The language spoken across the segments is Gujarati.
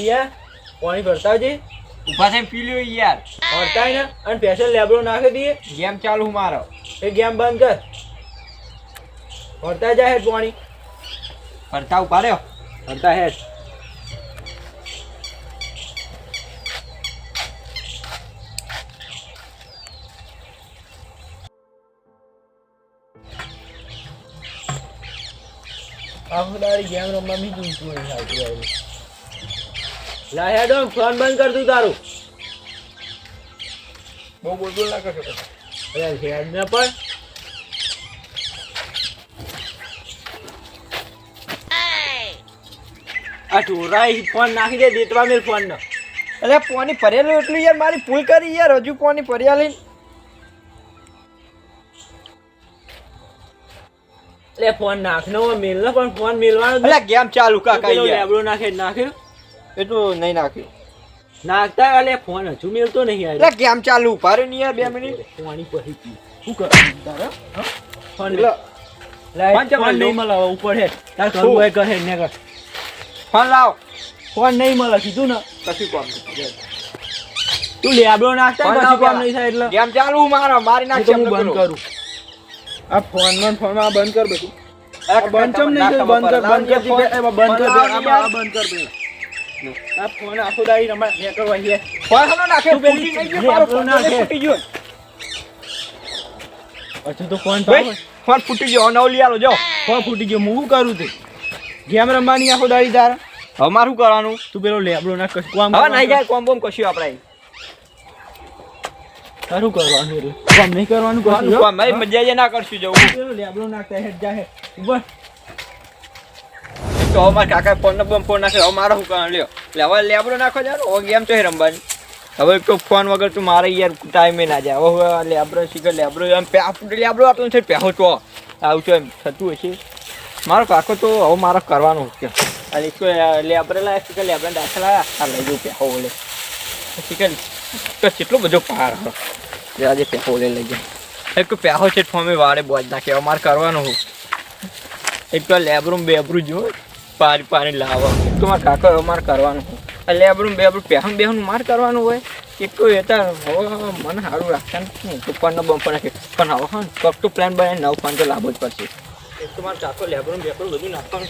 લાલિયા પાણી ભરતા આવજે ઊભા થઈને પી લ્યો યાર. ભરતાય ને અને પેશલ લેબડો નાખી દઈએ. ગેમ ચાલુ મારો. એ ગેમ બંધ કર. ભરતા જાય પાણી. ભરતા ઊભા રહ્યો. ભરતા હેઠ આખો દાડી ગેમ રમવા મી તું નહીં આવતી આવી લા હેડો ફોન બંધ કર તું તારું. બહુ બોલ બોલ ના કરશો અરે હેડ ને પણ. આ ઢોરાય ફોન નાખી દે દેતવા મેલ ફોન નો અરે પોની ભરેલું એટલું યાર મારી ભૂલ કરી યાર હજુ પોની ભર્યા લઈને. એટલે ફોન નાખનો મેલ નો પણ ફોન મેલવાનો અલ્યા ગેમ ચાલુ કાકા લેબડો નાખે નાખ્યો એટલું નહીં નાખ્યું. નાખતા કાલે ફોન હજુ મેળતો નહીં એટલે કેમ ચાલુ ઊભા રહ્યો નહીં યાર બે મિનિટ. પાણી પડી ગયું શું કરું? તારે? ફોન લે. ફોન નહીં મળે ઉપર હે. તાર કરવું હોય કરે ને કર ફોન લાવ. ફોન નહીં મળે કીધું ને. કશું કોમ તું લેબડો નાખતા પછી કામ નહીં થાય એટલે. ગેમ ચાલુ મારો નાખ હું બંધ કરું. આ ફોનમાં ફોનમાં બંધ કર બધું બંધ ચમ નહીં બંધ કર બંધ કર બંધ કર બંધ કર. આ ફોન આખો દાડી રમાય ને કરવા ફોન હલો નાખે પેલી ફૂટી ગયો મારો ફોન ફૂટી ગયો. હજુ તો ફોન ફોન ફૂટી ગયો નવ લઈ આલો જાઓ. ફોન ફૂટી ગયો હું કરું તે? ગેમ રમવાની આખો દાડી તાર? હવે મારું કરવાનું? તું પેલો લેબડો ના કશ કામ હવે નહીં જાય કોમ બોમ કશું આપણે તારું કરવાનું એટલે. કામ નહીં કરવાનું હો. મજા જ ના કરશું જવું. લેબડો નાખતા હેડ જા હેડ. તો હવે મારા કાકા ફોન નંબર ફોન નાખે, હવે મારો કરવાનું લ્યો. એટલે હવે લેબડો નાખો જાવ હવે ગેમ તો રમવાની. હવે તો ફોન વગર તું મારે યાર ટાઈમે ના જાય. હવે લેબડો શીખે, લેબડો એમ લેબડો આટલું છે, પહેો તો આવું છું એમ થતું હશે. મારો કાકો તો હવે મારે કરવાનું છે. અને તો લાયા, શીખે, લેબડા દાખલ આ લઈ જવું પહેો ઓલે. શીખે તો કેટલો બધો પાર હતો. આજે પહેો ઓલે લઈ જાય એક તો પહેો છે ફોમે વાળે બોજ નાખે. હવે મારે કરવાનું હું એક તો લેબરૂમ બેબરું જો પાણી પાણી લાવો તો મારા કાકા મારે કરવાનું. એટલે આપણું લેબરૂમ આપણું પહેણ બેહનું માર કરવાનું હોય. તો એ તો મને સારું રાખતા નથી તો પણ બમ્પર નાખે પણ હવે હા ને તો પ્લાન બનાવીને નવ તો લાવવો જ પડશે એક તો મારે કાકો લેબરૂમ બેબરું બધું નાખવાનું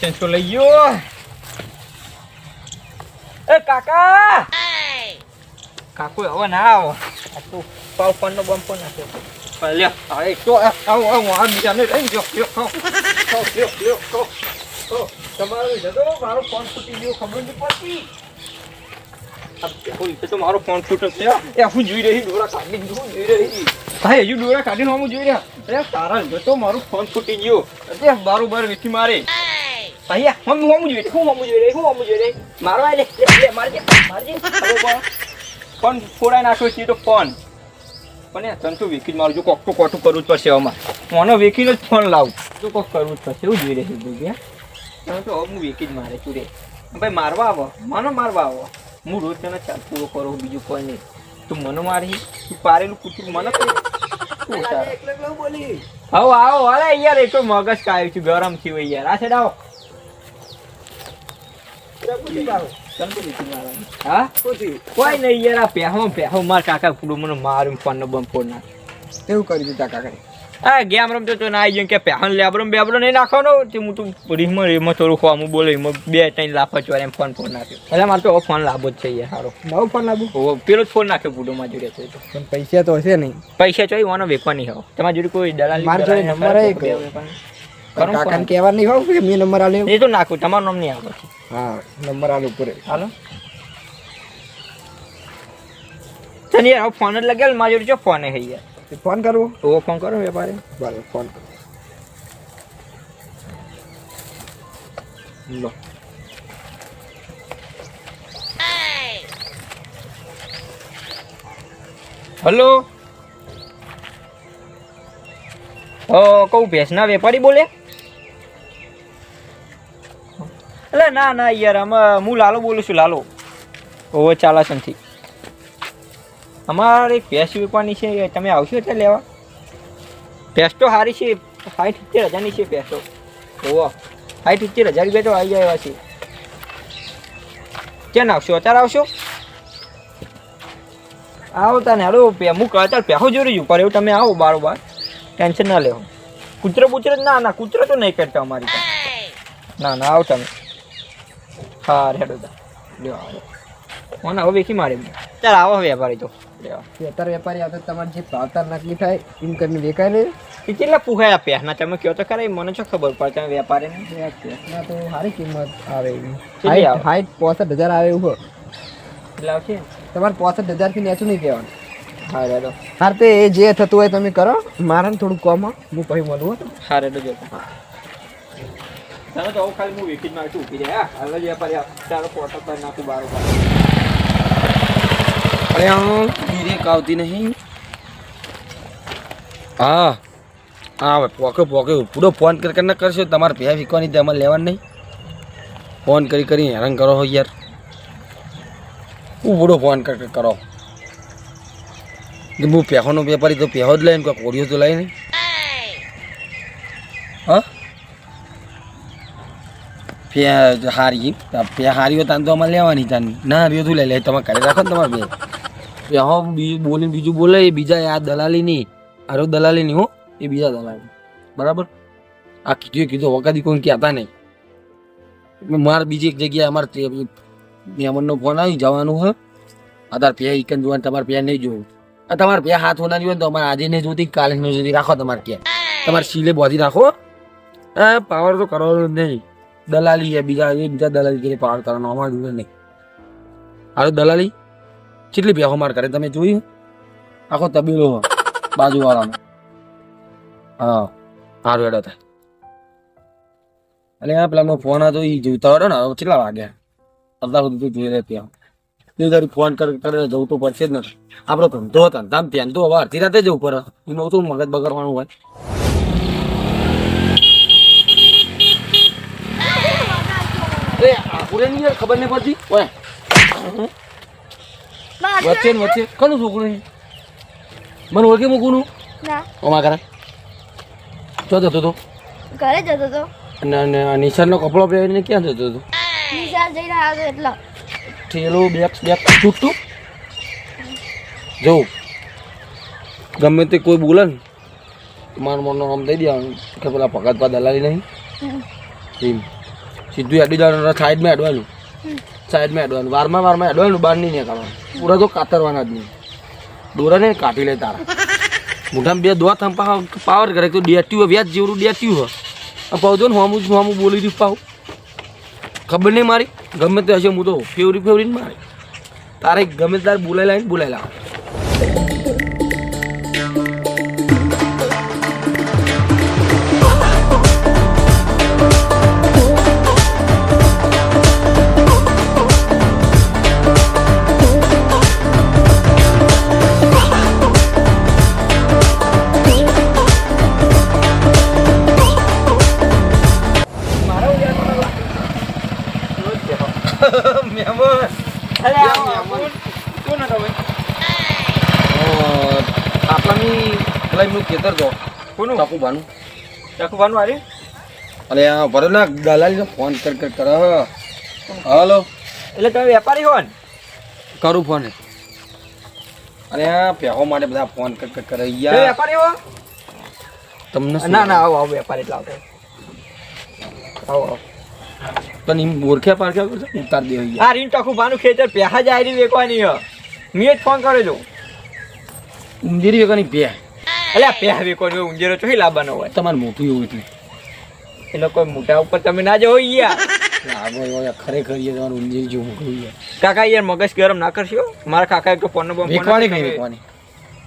છે. તો લઈ ગયો. એ કાકા! કાકો હવે ના આવો. આ તો પાવ ફોનનો બમ્પર નાખ્યો. પણ લ્યો આ હું જોઈ રહી ડોળા કાઢી હું જોઈ રહી ભાઈ હજુ ડોળા કાઢીને હું જોઈ રહ્યા અરે તારા જતો મારો ફોન ફૂટી ગયો બારોબાર વીખી મારે ભાઈ હમ હમ જોઈ હું હમ જોઈ રહી હું હમ જોઈ રહી મારો આ લે લે, મારજે મારજે. ફોન ફોડાઈ નાખ્યો છે તો ફોન પણ યાર તને તો વેકી જ મારું જો કોક તો કોટું કરવું જ પડશે અમારે મને વેકીને જ ફોન લાવું. તો કોક કરવું જ પડશે એવું જોઈ રહ્યું ભાઈ તને તો હવે હું વેકી જ મારે છું રે. ભાઈ મારવા આવો. મને મારવા આવો. હું રોજ તને ચાલ પૂરો કરો બીજું કોઈ નહીં. તું મને મારી તું પારેલું કૂતરું મને બોલી. આવો આવો અરે યાર એ તો મગજ કાયું છું ગરમ થયું યાર. આ સાઈડ આવો. હા કોઈ નહીં યાર આ પહેવો પહેવો માર કાકા પૂરું મને મારું ફોન નો બંધ ફોન નાખ એવું કરી દીધા કાકા હા ગેમ રમતો તો ના આવી ગયો કે પહેવન લેબરો બેબરો નહીં નાખવાનો? તે હું તું રીમમાં રીમમાં થોડું ખોવાનું બોલે એમાં બે ત્રણ લાફા ચોર એમ ફોન ફોન નાખ્યો. એટલે મારે તો ફોન લાભો જ છે યાર સારો નવો ફોન લાભો પેલો જ ફોન નાખ્યો બુડોમાં જોડે છે પણ પૈસા તો હશે નહીં. પૈસા ચોઈ વાનો વેકવા નહીં આવો તમારી જોડે કોઈ દલાલી મારા જોડે નંબર કાકાને કહેવા નહીં હોવ કે મેં નંબર આલ્યો એ તો નાખું તમારો નામ નહીં આવે હા નંબર આલો ઉપર હાલો. તને યાર ફોન જ લગેલ મારી જોડે જો ફોન હે યાર? ફોન કરવો? તો ફોન કરો વેપારી. બરાબર ફોન લો. હલો? કહું ભેંસના વેપારી બોલે? એટલે ના ના યાર, આમાં હું લાલો બોલું છું, લાલો. ઓવે, ચાલાસનથી. અમારે ભેંસ વેચવાની છે તમે આવશો એટલે લેવા? ભેંસ તો સારી છે, સાઠ સિત્તેર હજારની છે ભેંસો. ઓવો, સાઠ સિત્તેર હજાર રૂપિયા તો આવી જાય એવા છે. ક્યાં આવશો અત્યારે આવશો? આવો તને હાલો હું અત્યારે પહેલો જોઈ પર એવું તમે આવો બારોબાર. ટેન્શન ના લેવો કૂતરો બૂતરો ના ના, કૂતરો તો નહીં કરતા અમારી ના ના, આવો તમે. હા રેડો તા લ્યો કોણ આવો વેખી મારે ચાલ આવો વેપારી તો. ખેતર વેપારી આવતા તમારે જે ભાવતાર નકલી થાય એમ કરીને વેકાય ને. એ કેટલા આપ્યા ના તમે કહો તો ખરા મને શું ખબર પડે તમે વેપારી ને તો સારી કિંમત આવે એવી? હાઈટ પોસઠ હજાર આવે એવું એટલે આવશે? તમારે પોસઠ હજારથી નેચું નહીં કહેવાનું. હા રેડો હાર તે એ જે થતું હોય તમે કરો. મારે થોડું કોમ હું પછી મળું હો. હા રેડો જો ચાલો તો આવું ખાલી હું વેચી જ મારું ઊભી રહે હા, હાલ જ આપ. ચાલો ફોટો કરી નાખું બારોબાર અરે આ બ્રેક આવતી નહીં. હા હા, હવે પોકે પોકે, પૂરો ફોન કરી કરીને કરશો તમારે પૈસા વીકવાની તેમાં લેવાનું નહીં. ફોન કરી કરી હેરાન કરો હો યાર. પૂરો ફોન કર કર હું પેહોનો વેપારી તો પેહો જ લઈને કોઈ કોડિયો તો લઈ નહીં. હા? પે હારી પે હારી હોય તાન તો અમારે લેવાની તાન. ના હારી તું લઈ લે તમે ઘરે રાખો ને તમારે બે. પેહો બીજું બોલીને બીજું બોલે, એ બીજા આ દલાલી નહીં આરો દલાલી નહીં હો, એ બીજા દલાલી. બરાબર? આ કીધું કીધું વખત કોઈ કહેતા નહીં. મારે બીજી એક જગ્યાએ અમારે મહેમાનનો ફોન આવી, જવાનું હે. અત્યારે પે ઈકન જોવાનું, તમારે પે નહીં જોવું. આ તમારે પે હાથ હોના હોય ને તો અમારે આજે નહીં જોતી, કાલે નહીં જોતી. રાખો તમારે ક્યાં. તમારે સીલે બોધી રાખો, હા. પાવર તો કરવાનો જ નહીં. દલાલી છે, બીજા એ બીજા દલાલી કે પાર કરવાનો અમારે જોડે નહીં. હાલો દલાલી, કેટલી ભેહો માર કરે? તમે જોયું? આખો તબીલો બાજુવાળાનો. હા સારું હેડો થાય અને આ પેલાનો ફોન હતો એ જોતા હોય ને કેટલા વાગ્યા અડધા સુધી તું જોઈ રહે ત્યાં. તે તારી ફોન કર, કરે, જવું તો પડશે જ નથી આપણો ધંધો હતો ધંધામ ધ્યાન તો હવે અડધી રાતે જવું પડે એમાં શું મગજ બગડવાનું હોય. એ આકુરે ની યાર ખબર નહીં પડતી? ઓય. વચ્ચે ને વચ્ચે. કનું છોકરું છે? મને ઓળખી મૂકું ના. ઓમા કરે. ચો જતો તો ઘરે જતો તો. અને નિશાનનો કપડો પહેરીને ક્યાં જતો હતો? નિશાળ જઈને આવ્યો એટલો. થેલો બેગ બેગ છૂટતું જવું ગમે તે કોઈ બોલે ને મારું મનનો આમ દઈ દેવાનું કે પેલા પગાર પા દલાલી નહીં. એમ. સીધું એડી જવાનું સાઈડમાં એડવાનું સાઈડમાં એડવાનું વારમાં વારમાં એડવાનું બહાર નહીં નીકળવાનું. પૂરા તો કાતરવાના જ નહીં. દોરા ને લે તારા. મોઢામાં બે દોત આમ પાવ- પાવર કરે તો ડેટ્યું હોય, વ્યાજ જેવડું ડેટ્યું હોય. આ પાવજો ને હોમું હોમું બોલી દીધું પાવ. ખબર નહીં મારી? ગમે તે હશે, હું તો ફેવરી ફેવરી જ મારી. તારે ગમે તારે બોલાઈ લાવીને બોલાઈ લાવ અરે આવો, આવો. કોણ હતો ભાઈ? આપણાની પેલા એમનું ખેતર તો કોનું? અરે આ ભરોના દલાલીનો ફોન કર કર કર હલો એટલે તમે વેપારી હો કરું ફોન અરે આ પેહો માટે બધા ફોન કર યાર વેપારી હો તમને ના ના આવો આવો વેપારી એટલે આવતો આવો આવો તને એમ ઓળખ્યા પારખ્યા કરશે ઉતાર દે આ રીન ટકુ ભાનું ખેતર પહેલા જ આયરી વેકવાની હ. મેં જ ફોન કર્યો છો વેકવાની બે એટલે આ પહે વેકવાની હોય ઉંદીરો ચોહી લાવવાનો હોય. તમારે મોટું એવું એટલે એટલે કોઈ મોટા ઉપર તમે ના યાર લાગો યાર ખરેખર યાર તમારું ઉંદીરી જેવું મોટું કાકા યાર મગજ ગરમ ના કરશો? મારા કાકા એક તો ફોન નંબર વેકવાની કઈ વેકવાની?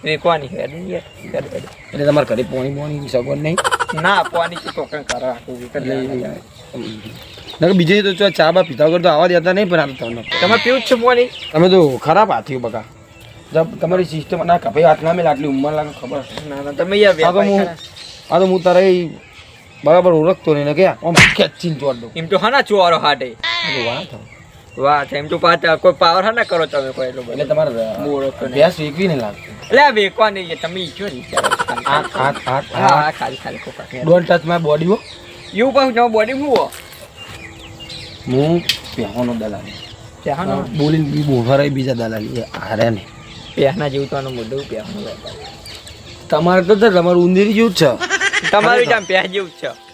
વેકવાની યાર. એટલે તમારે ઘરે પોણી પોણી સગવડ નહીં? ના આપવાની તો ટોકન કરા વિકટ એટલે લઈ ના બીજે તો ચા ચા બા પીતા વગર તો આવા દેતા નહીં પણ આ તો તમને તમે પીવું જ છે મોની તમે તો ખરાબ હાથીઓ બકા. તમારી સિસ્ટમ ના કપાઈ હાથ ના મેલ આટલી ઉંમર લાગે ખબર. ના તમે યાર આ તો હું આ તો હું તારે બરાબર ઓળખતો નહીં કે આમ ખેંચીને ચોટ દઉં એમ તો હા ના ચોરો હાટે. વાત વાહ એમ તો પાછા કોઈ પાવર હા ના કરો તમે કોઈ એટલો એટલે તમારે. ભેંસ વેકવી નહીં લાગતું. એટલે આ વેકવાની નહીં તમે ઈચ્છો નહીં ખાલી. ખાલી ડોન્ટ ટચ માય બોડી હો. એવું પાછું તમારી બોડી હું હો? હું પહેવાનો દલાલી. પહેવાનો? બોલીને બી બોફરાય બીજા દલાલી. એ હારે ને. પહેના જેવું તો આનો મુદ્દો પહેવાનું વેપાર. તમારે તો તમારું ઉંદીરી જેવું જ છે. તમારું જામ પહે જેવું જ છે.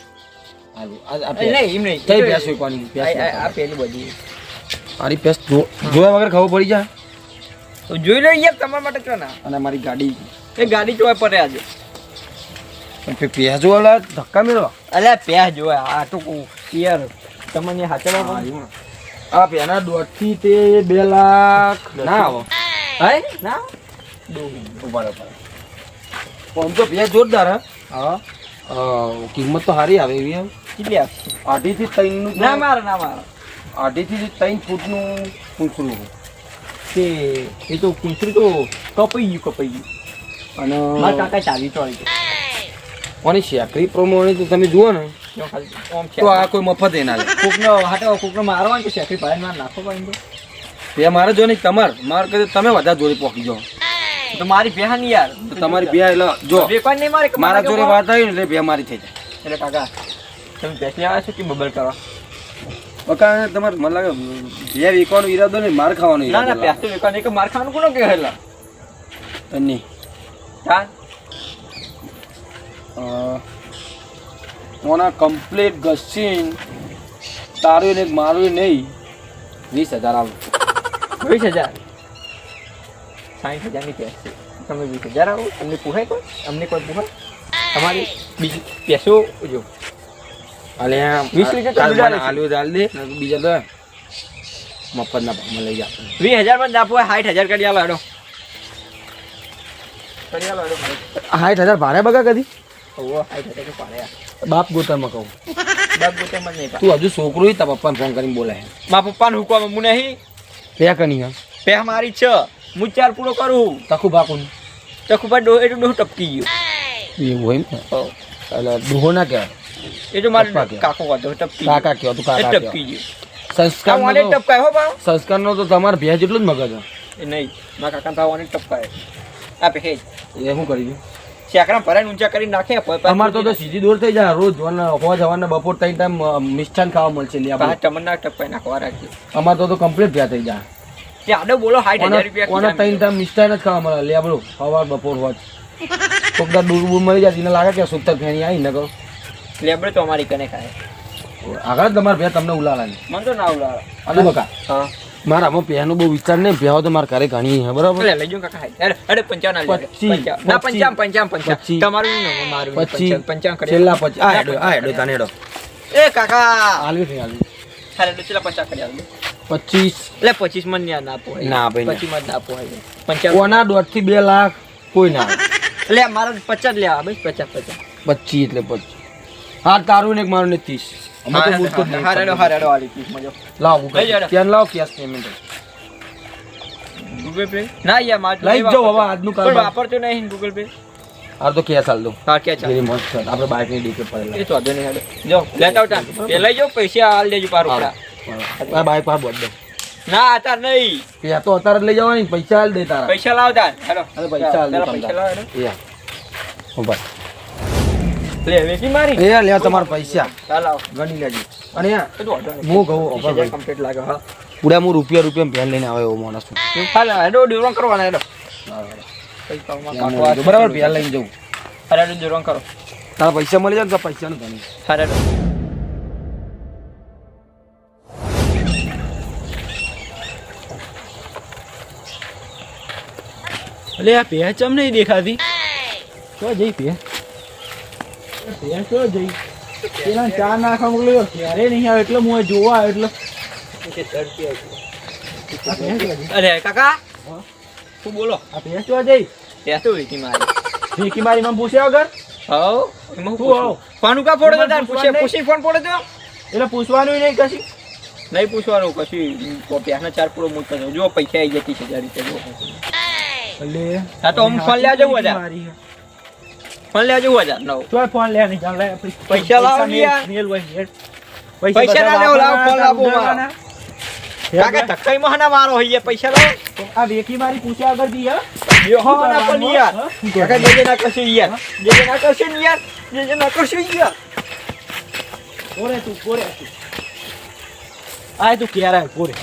મારી જો- જોયા વગર ખબર પડી જાય? તો જોઈ લો યાર તમારા માટે છો ના. અને મારી ગાડી. એ ગાડી જોવા પડે આજે પણ પે- વાળા ધક્કા મેળવા? અલ્યા પહે જોવા આ તો યાર તમને હાચવા આ પેના દોઢથી તે બે લાખ. ના આવો હે? ના ઊભા રહો. તો બે જોરદાર હા. હા. કિંમત તો સારી આવે એવી એમ. કેટલી થી અઢીથી ત્રણનું ના મારે ના મારે. અઢીથી ત્રણ ફૂટનું પૂંછડું તે એ તો કુંસરી તો કપાઈ ગયું કપાઈ ગયું. અને મારા કાકા ચાવી ચોળી. ગઈ કોની શેકરી પ્રમાણે તો તમે જુઓ ને. તો આ કોઈ મફત એના કોકનો હાટો કોકનો મારવાનું કે શેખી ભાઈ માર નાખો ભાઈ તો. બે મારે જો નહીં તમાર. માર કરે તમે વધારે જોડે પોકી જાઓ. તો મારી બેહન યાર. તો તમારી બે એટલે જો નહીં મારે મારા જોડે વાત આવી ને એટલે બે મારી થઈ જાય. એટલે કાકા તમે બેસી લેવા છો કે બબલ કરવા? બકા તમારે મને લાગે બે વેચવાનો ઈરાદો નહીં માર ખાવાનો ના ના ઈરાદો પેસ તો વેપાર નહીં કે માર ખાવાનું કોનો કે હેલા લાગે. નહીં. હા અ, ઓના કમ્પ્લીટ ઘસીન તારું ને મારું નહીં. વીસ હજાર આવું. વીસ હજાર? સાઠ હજારની પેસ છે. તમે વીસ હજાર આવો. તમને પૂછાય કોઈ? અમને કોઈ પૂછાય તમારી બીજી પેસો જો? અલે વીસ લીટર આલુ ચાલ દે. બીજા તો મફતના ભાવમાં લઈ જાવ વીસ હજારમાં જ આપો સાઠ હજાર કરી આલો હેડો. કરી આલો હેડો. સાઠ હજાર ભાડે બગા કદી? ઓવો સાઠ હજાર ભાડે બાપ ગોતરમાં કહું. બાપ ગોતે મને નહીં તું હજુ છોકરો ય તારા પપ્પાને ફોન કરીને બોલાય મારા પપ્પાને હુકવા હું? નહીં બે કની હા? પે મારી છે. હું ચાર પૂરો કરું. તખું બાકું ચકુ પર ડો એટલું ડોહ ટપકી ગયું. એવું હોય ને? હો. એટલે ડોહો ના કહેવાય. એ તો મારે પપ્પા કે? કાકો હતો ટપકી કાકા કહેવાય તું ગયું. એ કાકા ટપકી કહેવાય ગયું. સંસ્કાર આ વાને ટપકાય હો બાવ સંસ્કારનો તો તમારે ભેજ જેટલું જ મગજ છે. એ નહીં. મારા કાકા ભાવ વાને ટપકાય. આપે હે. એ શું કરી શેકરા ભરાઈને ઊંચા કરી નાખે અમારે તો સીધી દૂર થઈ જાય રોજ હોવા જવાના બપોર ત્રણ ટાઈમ મિષ્ટાન ખાવા મળશે લ્યા પાછા આપણે ટમણ ના ટપકાય નાખવા રાખી અમારે તો તો કમ્પ્લીટ ભ્યા થઈ જાય. ત્યાં આડો બોલો સાઠ હજાર રૂપિયા ત્રણ ટાઈમ મિષ્ટાન જ ખાવા મળે? લે આપણું સવાર બપોર હોજ. કોકદા દૂર બૂર મળી જાય એને લાગે કે સુતર ફેણી આવી ને કહો લેબડે તો અમારી કને ખાય. આગળ તમારે ભ્યા તમને ઉલાળાની. મને તો ના ઉલાળા. અને બકા. હા. મારા આમાં પહેનો બહુ વિચાર નહીં. ભ્યાઓ તો મારે ઘરે ઘણી છે બરાબર? લે લઈ જાઓ કાકા. અરે અરે પંચાવન પંચાવન. ના પંચાવન પંચાવન પંચાવન. તમારું મારું પંચાવન, પંચાવન કરી છેલ્લા પછી આ હેડો આ હેડો તને એ કાકા! આલવી છે આલવી એટલે પચાસ કરી આલો. પચીસ. એટલે પચીસમાં ન્યા ના પોહાય. ના ભાઈ, પચીસમાં ના પોહાય. પંચાવન. કોના દોઢથી બે લાખ? કોઈ ના. એટલે મારે પચાસ લેવા ભાઈ પચાસ પચાસ. પચીસ એટલે પચીસ. હા તારું ને મારું ને ત્રીસ. અમે તો બોલતો જ નહીં. હારેડો હારેડો આલી ત્રીસમાં જો. લાવ હું લઈ જાઓ. ત્યાં લાવ કેશ પેમેન્ટ ગૂગલ પે ના યાર મારે લઈ જાઓ હવે. આજનું પણ વાપરતો નહીં ગૂગલ પે આ તો કેશ હાલ દઉં હા ક્યાં ચાલે જેની મસ્ત છે આપણે બાઇકની ડીકે પડેલા એ તો વાંધો નહીં હેડો. જો લેતા આવતા એ લઈ જાઓ પૈસા હાલ દેજો પાર ઉપરા આ બાઇક પર બોલ દો ના અત્યારે નહીં એ તો અત્યારે જ લઈ જવાની પૈસા હાલ દે તારા પૈસા લાવતા હેડો અરે પૈસા હાલ દે પૈસા. લાવો હેડો. એ હા. લે વેકી મારી. એ લે તમારા પૈસા. ચાલ આવો. ગણી લેજો. અને હું કહું ઓફર complete લાગે હા? પૂરા હું રૂપિયા રૂપિયા ભેળ લઈને આવ્યો એવો માણસ છું. હાલ એડો ડિરોંગ કરવાના. મોડું. બરાબર ભેળ લઈને જવું હાલ એડો ડિરોંગ કરો. તારા પૈસા મળી જાય ને તો પૈસાનું ગણી અરે એડો અલે આ ચમ નહીં દેખાતી? તો જઈ ભેંસ. ભેંસ કયો જઈ? પેલા ચા નાખવા મોકલ્યો ક્યારે નહીં આવે એટલે હું જોવા આવ્યો એટલે. અરે કાકા શું બોલો. આ ભેંસ તો જઈ? ત્યાં તો વેકી મારી. વેકી મારી મને પૂછ્યા વગર? હાઉ એમાં શું શું હાઉ? ફોન કા ફોડે તો પૂછે પૂછી ફોન ફોડે તો એટલે પૂછવાનું નહીં કશી? નહીં પૂછવાનું કશું પ્યાસના ચાર પૂરો મૂકતો જો પૈસા આવી જતી છે રૂપિયા જો. એટલે હા તો હું ફોન લેવા જવું હે. ફોન લેવા જવું હજાર નવ. તોય ફોન લે નહીં ચાલ પૈસા લાવો મેલ- યાર. હોય. પૈસા ના લેવો, લાવો, ફોન લાવો. કાકા ધક્કાઈ માં ના મારો હોય પૈસા લાવો. આ વેકી મારી પૂછ્યા વગર દી હે? યો હા ના પણ યાર. કાકા કરવાનું? જે જે ના કરશું યાર. જે જે ના કરશું યાર. જે જે ના કરશું યાર. કોરે તું કોરે તું? આ તું ક્યારે પોરે